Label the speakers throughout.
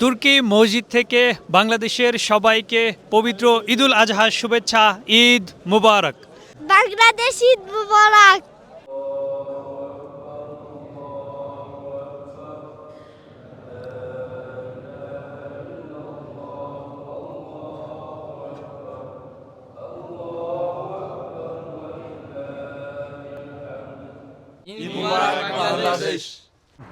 Speaker 1: তুর্কি মসজিদ থেকে বাংলাদেশের সবাইকে পবিত্র ঈদুল আজহার শুভেচ্ছা ঈদ মুবারক।
Speaker 2: বাংলাদেশ ঈদ মুবারক।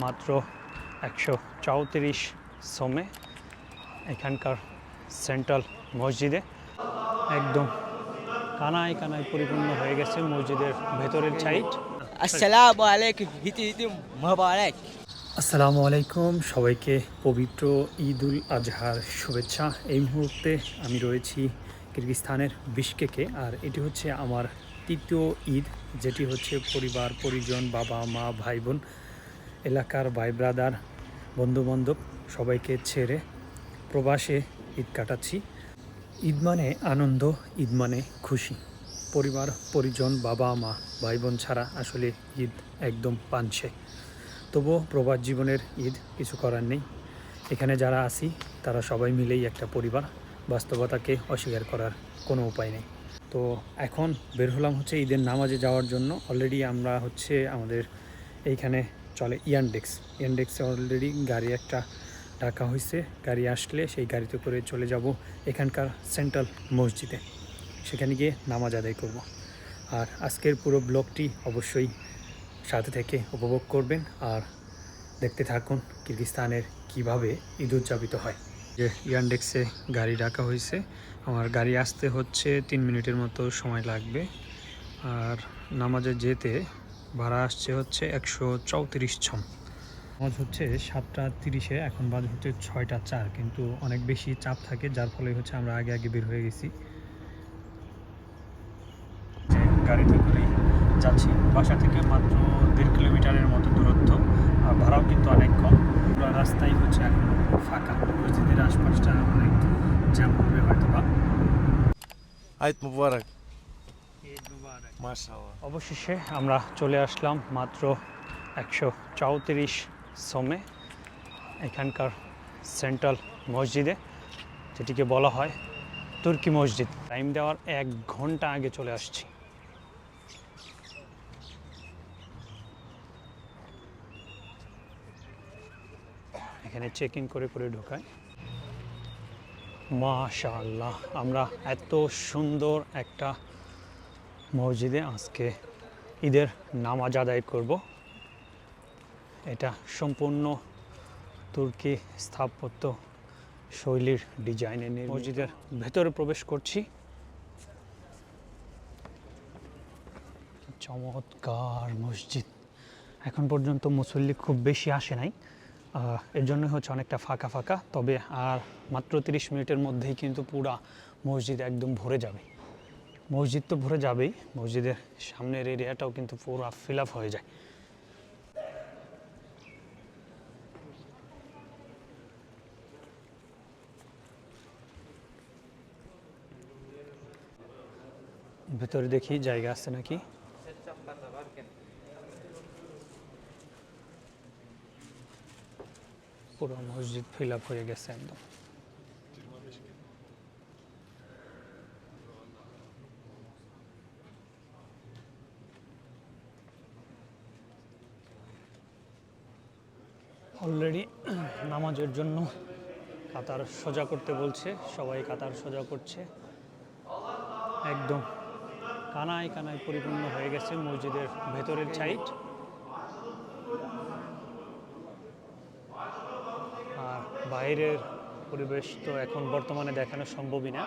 Speaker 1: মাত্র একশো চৌত্রিশ সমে এখানকার সেন্ট্রাল মসজিদে। একদম কানায় কানায় পরিপূর্ণ হয়ে গেছে মসজিদের ভেতরের সাইড
Speaker 3: আসসালামু আলাইকুম হিতি হিতি মোবারক।
Speaker 1: আসসালামু আলাইকুম সবাইকে পবিত্র ঈদ উল আজহার শুভেচ্ছা। এই মুহূর্তে আমি রয়েছি কিরগিস্তানের বিশকেকে আর এটি হচ্ছে আমার তৃতীয় ঈদ যেটি হচ্ছে পরিবার পরিজন বাবা মা ভাই বোন এলাকার ভাই ব্রাদার বন্ধুবান্ধব সবাইকে ছেড়ে প্রবাসে ঈদ কাটাচ্ছি। ঈদ মানে আনন্দ, ঈদ মানে খুশি। পরিবার, পরিজন, বাবা, মা ভাই বোন ছাড়া আসলে ঈদ একদম পানছে। তবুও প্রবাস জীবনের ঈদ কিছু করার নেই। এখানে যারা আছি, তারা সবাই মিলেই একটা পরিবার। বাস্তবতাকে অস্বীকার করার কোনো উপায় নেই। তো এখন বের হলাম হচ্ছে ঈদের নামাজে যাওয়ার জন্য। অলরেডি আমরা হচ্ছে আমাদের এইখানে চলে ইয়ানডেক্স ইয়ানডেক্সে অলরেডি গাড়ি একটা ডাকা হয়েছে গাড়ি আসলে সেই গাড়িতে করে চলে যাব এখানকার সেন্ট্রাল মসজিদে। সেখানে গিয়ে নামাজ আদায় করব। আর আজকের পুরো ব্লগটি অবশ্যই সাথে থেকে উপভোগ করবেন আর দেখতে থাকুন কিরগিস্তানের কীভাবে ঈদ উদযাপিত হয়। যে ইয়ানডেক্সে গাড়ি ডাকা হয়েছে আমার গাড়ি আসতে হচ্ছে তিন মিনিটের মতো সময় লাগবে। আর নামাজে যেতে ভাড়া আসছে হচ্ছে একশো চৌত্রিশ ছম। মাছ হচ্ছে সাতটা তিরিশে এখন বাজ হচ্ছে ছয়টা চার কিন্তু অনেক বেশি চাপ থাকে যার ফলে হচ্ছে আমরা আগে আগে বের হয়ে গেছি। গাড়িতে করেই যাচ্ছি। বাসা থেকে মাত্র দেড় কিলোমিটারের মতো দূরত্ব আর ভাড়াও কিন্তু অনেক কম। পুরো রাস্তাই হচ্ছে এখন ফাঁকা। মসজিদের আশপাশটা অনেক জ্যাম করবে হয়তো বা
Speaker 4: আয়ত মুবারক।
Speaker 1: অবশেষে আমরা চলে আসলাম মাত্র একশো চৌত্রিশ সমে, এখানকার সেন্ট্রাল মসজিদে, যেটিকে বলা হয় তুর্কি মসজিদ। টাইম দেওয়ার এক ঘণ্টা আগে চলে আসছি। এখানে চেক ইন করে করে ঢোকায়। মাশাআল্লাহ, আমরা এত সুন্দর একটা মসজিদে আজকে ঈদের নামাজ আদায় করব। এটা সম্পূর্ণ তুর্কি স্থাপত্য শৈলীর ডিজাইনে। মসজিদের ভেতরে প্রবেশ করছি। চমৎকার মসজিদ। এখন পর্যন্ত মুসল্লি খুব বেশি আসে নাই। এর জন্য হচ্ছে অনেকটা ফাঁকা ফাঁকা, তবে আর মাত্র তিরিশ মিনিটের মধ্যেই কিন্তু পুরা মসজিদ একদম ভরে যাবে। মসজিদ তো ভরে যাবেই। মসজিদের সামনের এরিয়াটাও কিন্তু পুরো ফিল আপ হয়ে যায়। ভেতরে দেখি জায়গা আছে নাকি? পুরো মসজিদ ফিল আপ হয়ে গেছে একদম। অলরেডি নামাজের জন্য কাতার সোজা করতে বলছে, সবাই কাতার সোজা করছে। একদম কানায় কানায় পরিপূর্ণ হয়ে গেছে মসজিদের ভেতরের সাইড। আর বাইরের পরিবেশ তো এখন বর্তমানে দেখানো সম্ভবই না।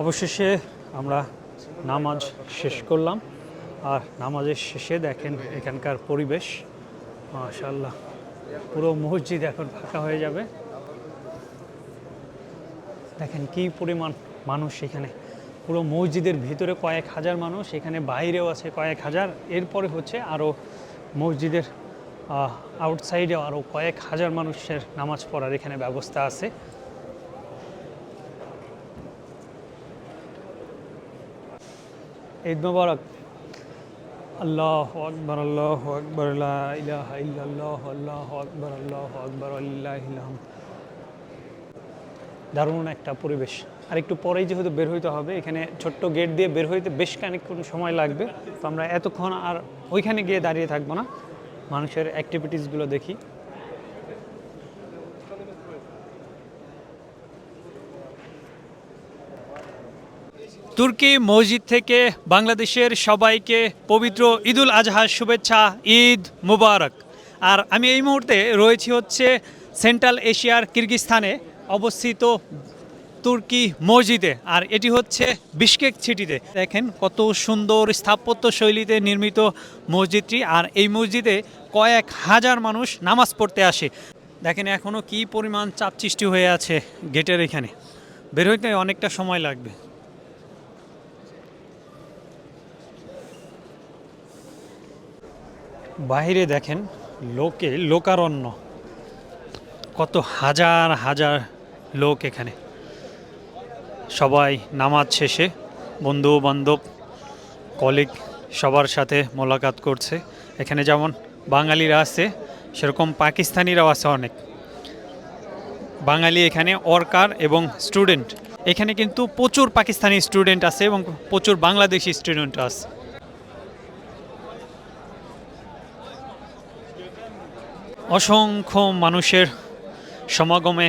Speaker 1: অবশেষে আমরা নামাজ শেষ করলাম। আর নামাজের শেষে দেখেন এখানকার পরিবেশ। মাশাল্লাহ পুরো মসজিদ এখন ফাঁকা হয়ে যাবে। দেখেন কি পরিমাণ মানুষ এখানে। পুরো মসজিদের ভিতরে কয়েক হাজার মানুষ, এখানে বাইরেও আছে কয়েক হাজার। এরপরে হচ্ছে আরও মসজিদের আউটসাইডেও আরও কয়েক হাজার মানুষের নামাজ পড়ার এখানে ব্যবস্থা আছে। ঈদ মোবারক। আল্লাহ আকবর আল্লাহ আকবর ইলাহ ইল্লাল্লাহ, আল্লাহ আকবর আল্লাহ আকবর আল্লাহ দারুণ একটা পরিবেশ। আর একটু পরেই যেহেতু বের হইতে হবে, এখানে ছোট্ট গেট দিয়ে বের হইতে বেশ খানিকক্ষণ সময় লাগবে। তো আমরা এতক্ষণ আর ওইখানে গিয়ে দাঁড়িয়ে থাকব না। মানুষের অ্যাক্টিভিটিসগুলো দেখি। তুর্কি মসজিদ থেকে বাংলাদেশের সবাইকে পবিত্র ঈদুল আজহার শুভেচ্ছা, ঈদ মুবারক। আর আমি এই মুহূর্তে রয়েছি হচ্ছে সেন্ট্রাল এশিয়ার কিরগিস্তানে অবস্থিত তুর্কি মসজিদে। আর এটি হচ্ছে বিশকেক সিটিতে। দেখেন কত সুন্দর স্থাপত্য শৈলীতে নির্মিত মসজিদটি। আর এই মসজিদে কয়েক হাজার মানুষ নামাজ পড়তে আসে। দেখেন এখনও কি পরিমাণ চাপ সৃষ্টি হয়ে আছে গেটের এখানে। বের হইতে অনেকটা সময় লাগবে। বাইরে দেখেন লোকে লোকারণ্য। কত হাজার হাজার লোক এখানে। সবাই নামাজ শেষে বন্ধু বান্ধব কলিগ সবার সাথে মোলাকাত করছে। এখানে যেমন বাঙালিরা আছে, সেরকম পাকিস্তানিরাও আছে অনেক। বাঙালি এখানে ওয়ার্কার এবং স্টুডেন্ট। এখানে কিন্তু প্রচুর পাকিস্তানি স্টুডেন্ট আছে এবং প্রচুর বাংলাদেশি স্টুডেন্ট আছে। অসংখ্য মানুষের সমাগমে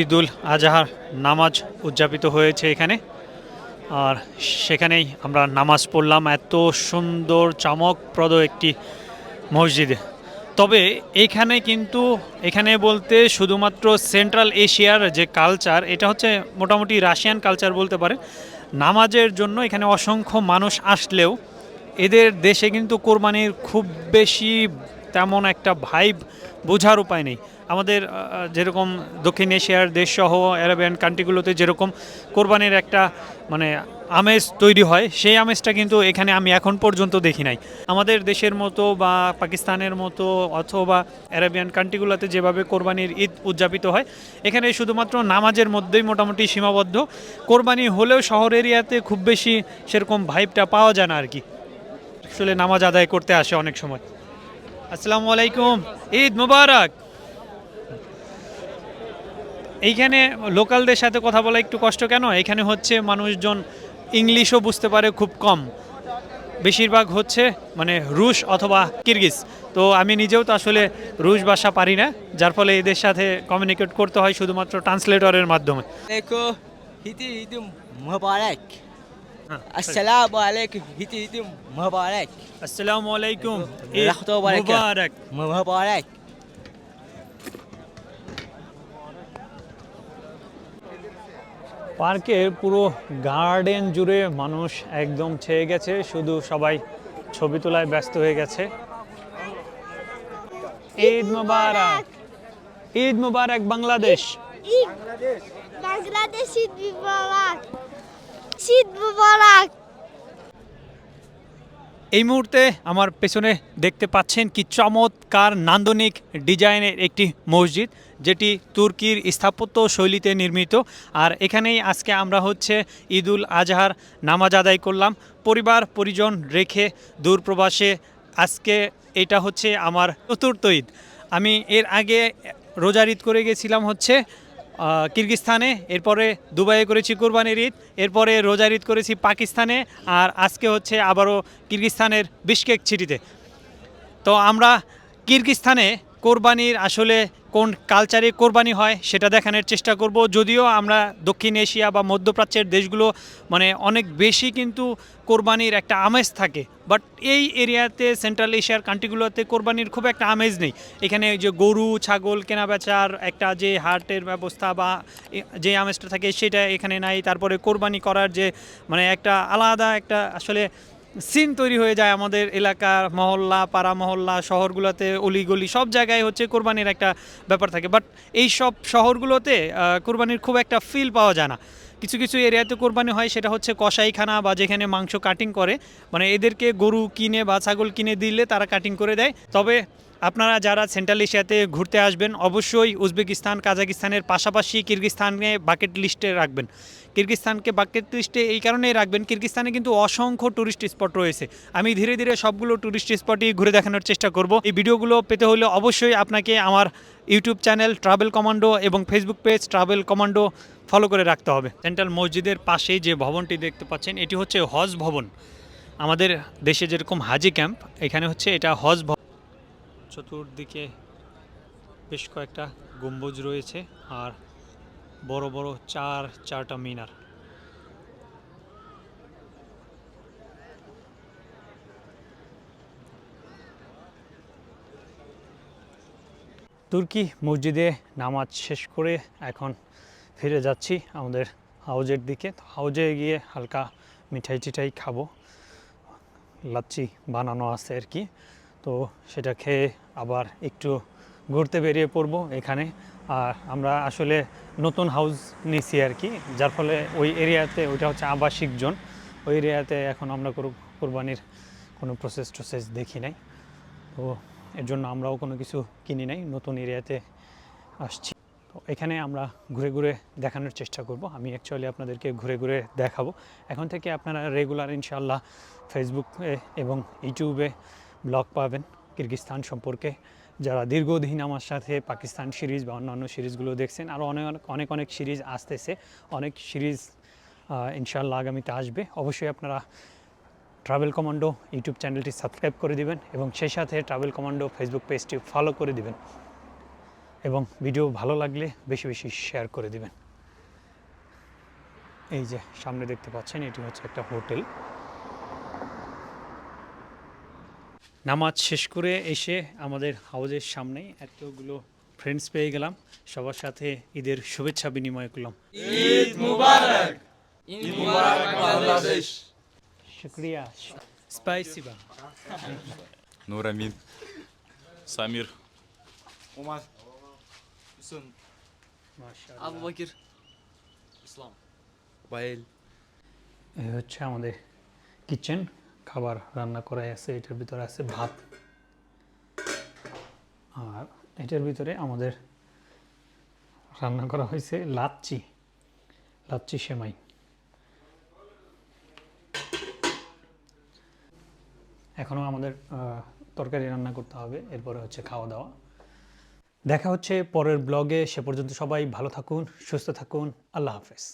Speaker 1: ঈদুল আজহার নামাজ উদযাপিত হয়েছে এখানে। আর সেখানেই আমরা নামাজ পড়লাম। এত সুন্দর, চমকপ্রদ একটি মসজিদে। তবে এখানে কিন্তু, এখানে বলতে শুধুমাত্র সেন্ট্রাল এশিয়ার যে কালচার, এটা হচ্ছে মোটামুটি রাশিয়ান কালচার বলতে পারে নামাজের জন্য এখানে অসংখ্য মানুষ আসলেও এদের দেশে কিন্তু কোরবানির খুব বেশি তেমন একটা ভাইব বোঝার উপায় নেই। আমাদের যেরকম দক্ষিণ এশিয়ার দেশসহ অ্যারাবিয়ান কান্ট্রিগুলোতে যেরকম কোরবানির একটা মানে আমেজ তৈরি হয়, সেই আমেজটা কিন্তু এখানে আমি এখন পর্যন্ত দেখি নাই। আমাদের দেশের মতো বা পাকিস্তানের মতো অথবা অ্যারাবিয়ান কান্ট্রিগুলোতে যেভাবে কোরবানির ঈদ উদযাপিত হয়, এখানে শুধুমাত্র নামাজের মধ্যেই মোটামুটি সীমাবদ্ধ। কোরবানি হলেও শহর এরিয়াতে খুব বেশি সেরকম ভাইবটা পাওয়া যায় না আর কি। আসলে নামাজ আদায় করতে আসে অনেক সময়। আসসালামু আলাইকুম, ঈদ মুবারক। এইখানে লোকালদের সাথে কথা বলা একটু কষ্ট কেন? এখানে হচ্ছে মানুষজন ইংলিশও বুঝতে পারে খুব কম। বেশিরভাগ হচ্ছে মানে রুশ অথবা কিরগিজ। তো আমি নিজেও তো আসলে রুশ ভাষা পারি না, যার ফলে এদের সাথে কমিউনিকেট করতে হয় শুধুমাত্র ট্রান্সলেটরের মাধ্যমে।
Speaker 3: Alaikum. Hiti Eid Mubarak. Assalamu alaikum. Hiti Eid Mubarak.
Speaker 1: আসসালামু আলাইকুম। মুবারক পার্কের পুরো গার্ডেন জুড়ে মানুষ একদম ছেয়ে গেছে শুধু সবাই ছবি তোলায় ব্যস্ত হয়ে গেছে ঈদ মুবারক ঈদ মুবারক বাংলাদেশ
Speaker 2: বাংলাদেশ ঈদ মুবারক
Speaker 1: এই মুহূর্তে আমার পেছনে দেখতে পাচ্ছেন কি চমৎকার নান্দনিক ডিজাইনের একটি মসজিদ, যেটি তুর্কির স্থাপত্য শৈলীতে নির্মিত। আর এখানেই আজকে আমরা হচ্ছে ঈদুল আজহার নামাজ আদায় করলাম। পরিবার, পরিজন রেখে দূরপ্রবাসে আজকে এটা হচ্ছে আমার চতুর্থ ঈদ। আমি এর আগে রোজার ঈদ করে গেছিলাম হচ্ছে কিরগিস্তানে এরপরে দুবাইয়ে করেছি কোরবানির ঈদ, এরপরে রোজার ঈদ করেছি পাকিস্তানে, আর আজকে হচ্ছে আবারও কিরগিস্তানের বিশকেক সিটিতে তো আমরা কিরগিস্তানে কোরবানির আসলে কোন কালচারে কোরবানি হয় সেটা দেখানোর চেষ্টা করব। যদিও আমরা দক্ষিণ এশিয়া বা মধ্যপ্রাচ্যের দেশগুলো মানে অনেক বেশি কিন্তু কোরবানির একটা আমেজ থাকে। বাট এই এরিয়াতে সেন্ট্রাল এশিয়ার কান্ট্রিগুলোতে কোরবানির খুব একটা আমেজ নেই। এখানে যে গরু, ছাগল কেনা বেচার একটা যে হাটের ব্যবস্থা বা যে আমেজটা থাকে সেটা এখানে নাই। তারপরে কোরবানি করার যে মানে একটা আলাদা একটা আসলে সিন তৈরি হয়ে যায় আমাদের এলাকার মহল্লা, পাড়া মহল্লা, শহরগুলোতে অলিগলি, সব জায়গায় হচ্ছে কোরবানির একটা ব্যাপার থাকে। বাট এই সব শহরগুলোতে কোরবানির খুব একটা ফিল পাওয়া যায় না। কিছু কিছু এরিয়াতে কোরবানি হয়, সেটা হচ্ছে কষাইখানা বা যেখানে মাংস কাটিং করে। মানে এদেরকে গরু কিনে বা ছাগল কিনে দিলে তারা কাটিং করে দেয়। তবে আপনারা যারা সেন্ট্রাল এশিয়াতে ঘুরতে আসবেন, অবশ্যই উজবেকিস্তান, কাজাকিস্তানের পাশাপাশি কিরগিস্তানে বাকেট লিস্টে রাখবেন। কিরগিস্তানকে বাকেট লিস্টে এই কারণেই রাখবেন কিরগিস্তানে কিন্তু অসংখ্য টুরিস্ট স্পট রয়েছে। আমি ধীরে ধীরে সবগুলো টুরিস্ট স্পটই ঘুরে দেখানোর চেষ্টা করব। এই ভিডিওগুলো পেতে হলে অবশ্যই আপনাকে আমার ইউটিউব চ্যানেল ট্রাভেল কমান্ডো এবং Facebook page travel commando follow করে রাখতে হবে। সেন্ট্রাল মসজিদের পাশেই যে ভবনটি দেখতে পাচ্ছেন, এটি হচ্ছে হজ ভবন। আমাদের দেশে যেরকম হাজি ক্যাম্প এখানে হচ্ছে এটা হজ ভবন। চতুর্দিকে বেশ কয়েকটা গম্বুজ রয়েছে আর বড় বড় চার চারটা মিনার। তুর্কি মসজিদে নামাজ শেষ করে এখন ফিরে যাচ্ছি আমাদের হাউজের দিকে। তো হাউজে গিয়ে হালকা মিঠাই টিঠাই খাব। লাচ্ছি বানানো আছে আর কি। তো সেটা খেয়ে আবার একটু ঘুরতে বেরিয়ে পড়ব এখানে। আর আমরা আসলে নতুন হাউস নিছি আর কি, যার ফলে ওই এরিয়াতে ওইটা হচ্ছে আবাসিক জোন ওই এরিয়াতে এখন আমরা কোর- কোরবানির কোনো প্রসেস টসেস দেখি নাই। তো এর জন্য আমরাও কোনো কিছু কিনি নাই, নতুন এরিয়াতে আসছি। তো এখানে আমরা ঘুরে ঘুরে দেখানোর চেষ্টা করব। আমি অ্যাকচুয়ালি আপনাদেরকে ঘুরে ঘুরে দেখাবো। এখন থেকে আপনারা রেগুলার ইনশাল্লাহ ফেসবুকে এবং ইউটিউবে ব্লগ পাবেন। কিরগিস্তান সম্পর্কে। যারা দীর্ঘদিন আমার সাথে পাকিস্তান সিরিজ বা অন্যান্য সিরিজগুলো দেখছেন আরও অনেক অনেক অনেক সিরিজ আসতেছে। অনেক সিরিজ ইনশাল্লাহ আগামীতে আসবে। অবশ্যই আপনারা ট্রাভেল কমান্ডো ইউটিউব চ্যানেলটি সাবস্ক্রাইব করে দিবেন এবং সেই সাথে ট্রাভেল কমান্ডো ফেসবুক পেজটি ফলো করে দিবেন এবং ভিডিও ভালো লাগলে বেশি বেশি শেয়ার করে দিবেন। এই যে সামনে দেখতে পাচ্ছেন, এটি হচ্ছে একটা হোটেল। নামাজ শেষ করে এসে আমাদের হাউজের সামনেই এতগুলো ফ্রেন্ডস পেয়ে গেলাম। সবার সাথে ঈদের শুভেচ্ছা বিনিময় করলাম।
Speaker 3: বাংলাদেশ। শুকরিয়া।
Speaker 4: আমিন
Speaker 1: সামির হচ্ছে আমাদের কিচেন খাবার রান্না করা আছে, এটার ভিতরে আছে ভাত। আর এটার ভিতরে আমাদের রান্না করা হয়েছে লাচ্চি লাচ্চি সেমাই। এখনও আমাদের তরকারি রান্না করতে হবে, এরপরে হচ্ছে খাওয়া দাওয়া। দেখা হচ্ছে পরের ব্লগে, সে পর্যন্ত সবাই ভালো থাকুন, সুস্থ থাকুন, আল্লাহ হাফেজ।